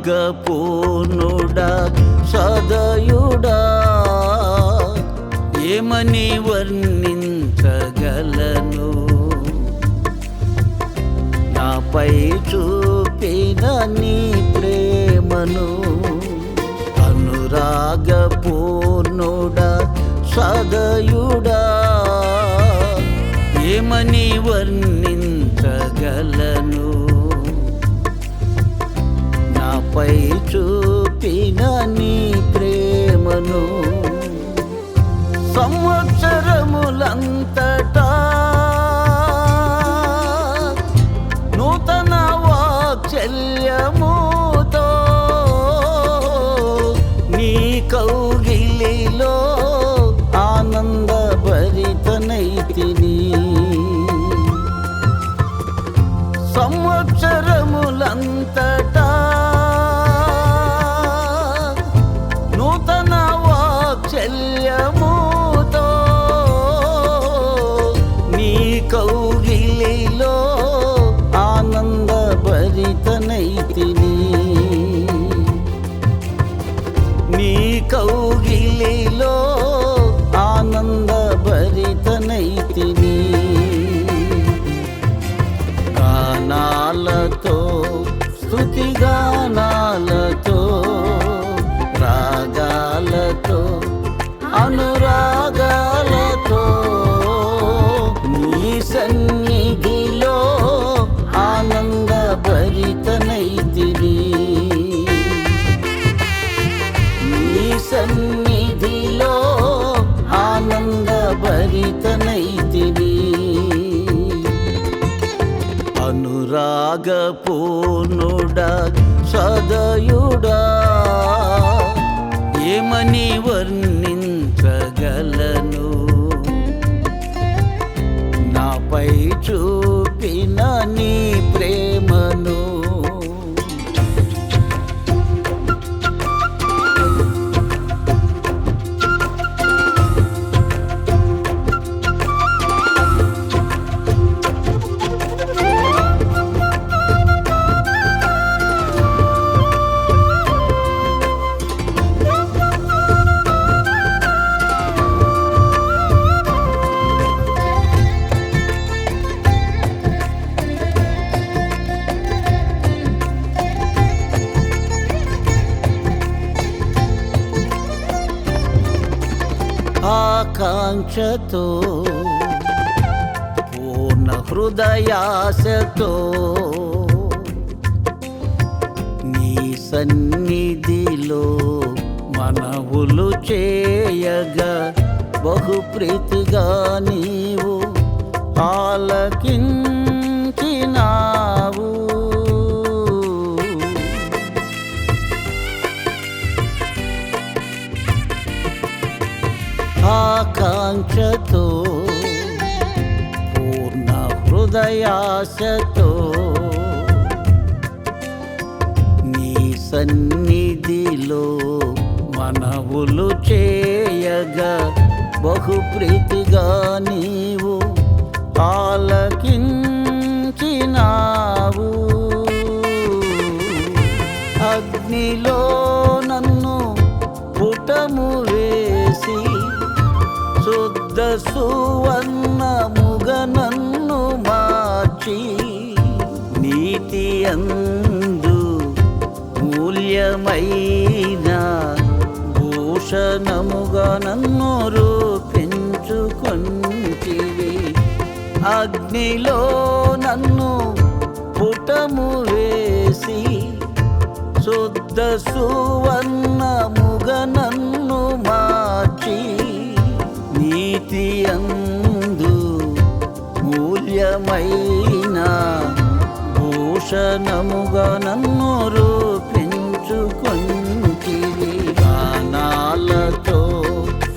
అనురాగపూర్ణుడా సదయుడా? ఏమని వర్ణించగలను? నాపై చూపిన నీ ప్రేమను అనురాగపూర్ణుడా సదయుడా? ఏమని వర్ణించగలను? నాపై చూపిన నీ ప్రేమను సంవత్సరములంత గానాలతో స్తుతి గానాలతో రాగాలతో అనురాగాలతో నీ సన్నిధిలో ఆనంద భరితనైతిని నీ సన్నిధిలో ఆనంద భరితన అనురాగపూర్ణుడా సదయుడా ఏమని వర్ణించగలను? నాపై చూపిన నీ ప్రేమ ఆకాంక్షతో పూర్ణ హృదయాశతో నీ సన్నిధిలో మనవులు చేయగా బహుప్రీతిగా నీవు ఆలకిన్ ఆకాంక్షతో పూర్ణ హృదయాశతో నీ సన్నిధిలో మనవులు చేయగా బహు ప్రీతిగా నీవు నీతి అందు మూల్యమైన భూషణముగా నన్ను రూపించుకొంటివి అగ్నిలో నన్ను పుటము వేసి శుద్ధ సువర్ణముగ నన్ను మార్చి నీతి అందు మూల్యమై దర్శనముగా నన్ను రూపించుకొంటివి గానాలతో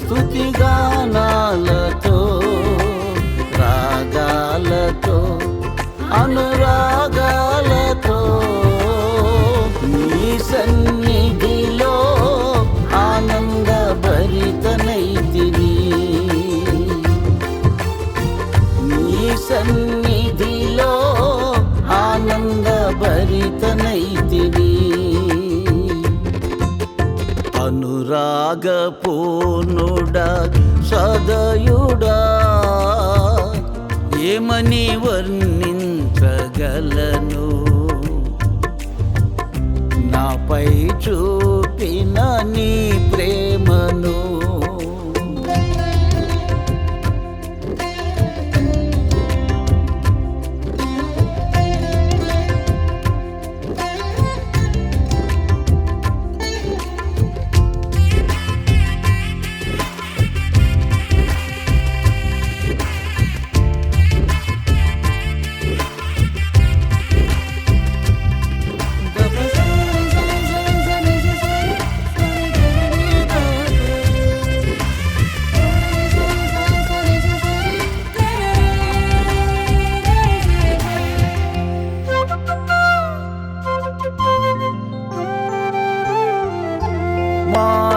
స్థుతి గానాలతో రాగాలతో అనురాగాలతో నీ సన్ని అనురాగపూర్ణుడా సదయుడా ఏమని వర్ణించగలను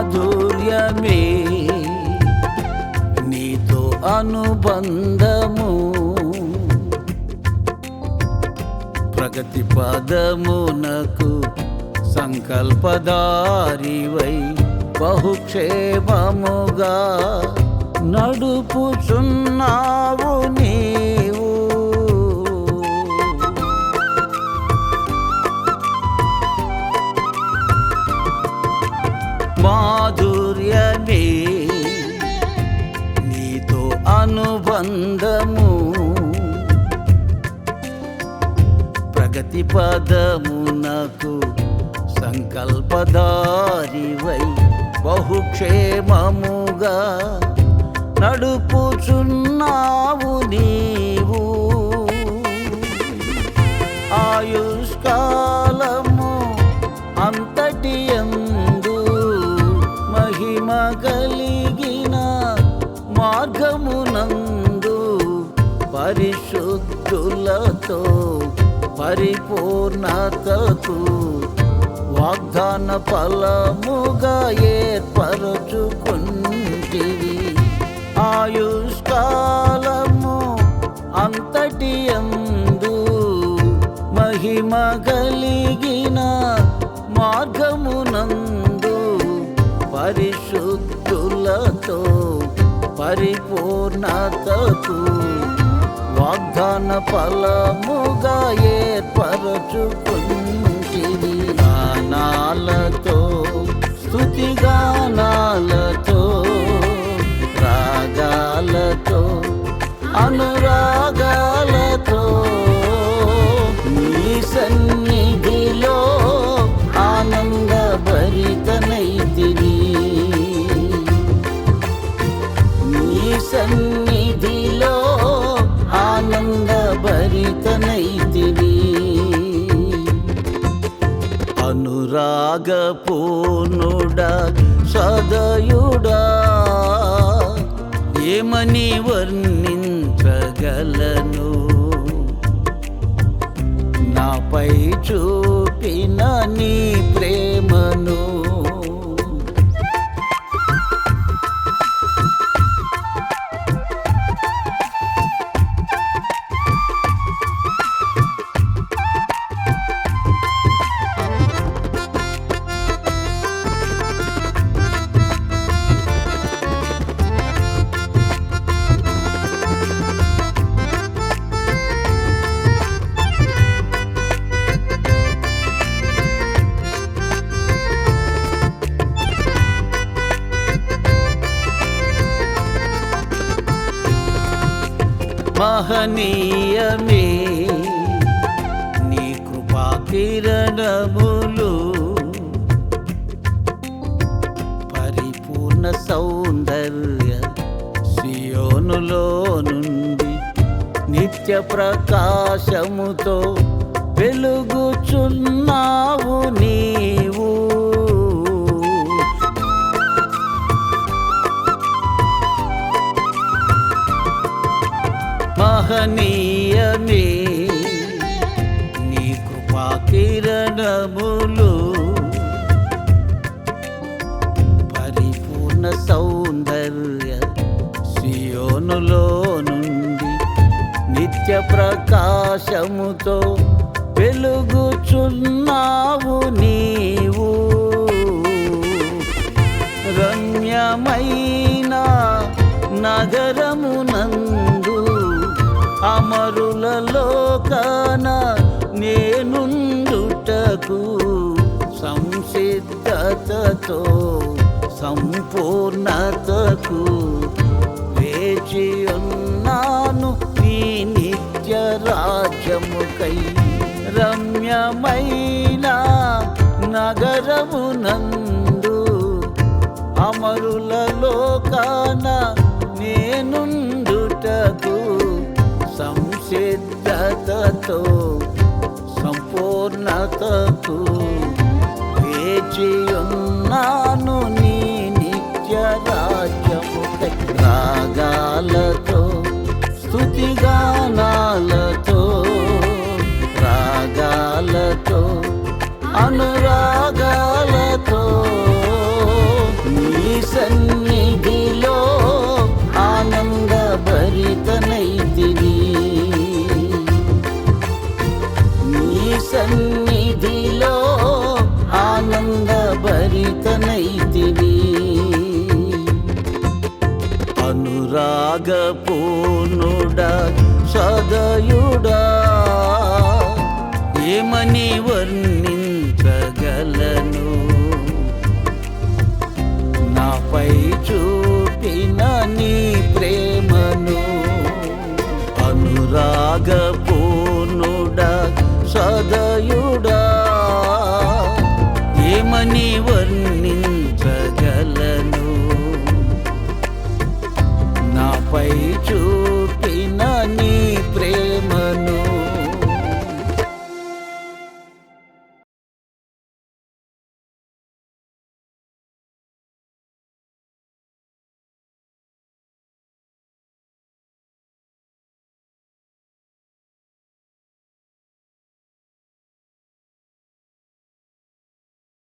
మాధుర్యమే. నీతో అనుబంధము ప్రగతి పదమునకు సంకల్పదారివై బహుక్షేమముగా నడుపుచున్నావు నీ అందము. ప్రగతి పదమునకు సంకల్పదారివై బహుక్షేమముగా నడుపుచున్నావు నీ పరిశుద్ధులతో పరిపూర్ణతకు వాగ్దాన ఫలముగా ఏర్పరచుకుంటివి. ఆయుష్కాలము అంతటి ఎందు మహిమ కలిగిన మార్గమునందు పరిశుద్ధులతో పరిపూర్ణతకు వాగ్దాన ఫలముగా ఏర్పరచుకుంటివి గానాలతో స్థుతిగానాలతో రాగాలతో అనురాగాలతో నీ సన్నిధిలో ఆనంద భరితనైతిని నీ సన్ని అనురాగపూర్ణుడా సదయుడా. ఏమని వర్ణించగలను? నాపై చూపిన నీ ప్రేమను మహనీయమే. నీ కృపా కిరణములు పరిపూర్ణ సౌందర్య సియోనులో నుండి నిత్య ప్రకాశముతో వెలుగుచున్నావు నీవు. మహనీయమే. నీ కృపా కిరణములు పరిపూర్ణ సౌందర్య సియోనులో నుండి నిత్య ప్రకాశముతో వెలుగుచున్నావు నీవు. రమ్యమైన నగరమునందు అమరులలోకాన నేనుండుటకు సంసిద్ధతతో సంపూర్ణతకు వేచి ఉన్నాను నీ నిత్య రాజ్యముకై రమ్యమైన నగరమునందు అమరుల లోకాన సంసిద్ధతతో సంపూర్ణతకు వేచి ఉన్నాను రుడా ఏమని వర్ణించగలను? నాపై చూపిన నీ ప్రేమను అనురాగపూర్ణుడా సదయుడా ఏమని వర్ణించగలను? నాపై చూ